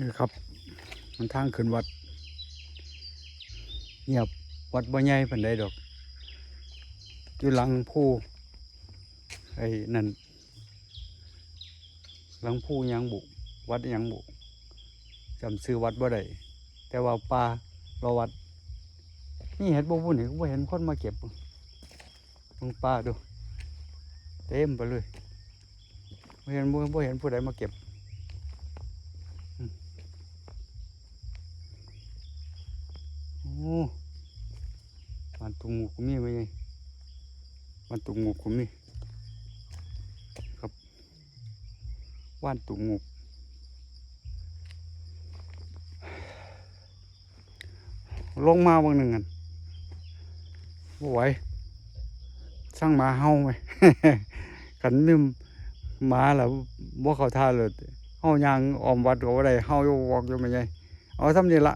นี่ครับ มันทางขึ้นวัด เงียบวัดบ่ใหญ่ปานใดดอกอยู่หลังผู้ไอ้นั่นหลังผู้ยังบุวัดยังบุจำซื้อวัดบ่ได้แต่ว่าป่าเรอวัด นี่เห็ดบ่บุญนี่ก็บ่เห็นคนมาเก็บมึงป่าดู เต็มไปเลยบ่เห็นบ่เห็นผู้ใดมาเก็บ โอ้มันตุงงูก็มีไว้ไงมันตุงงูก็มีครับว่านตุงงูลงมาบางหนึ่งกันบ่ไหวสร้างหมาเฮาไหมขันมีหมาแล้วบ่เขาท่าเลยเฮายางออมวัดก็บ่ได้เฮาอยู่วอกอยู่ไม่ไงเอาทำนี่ละ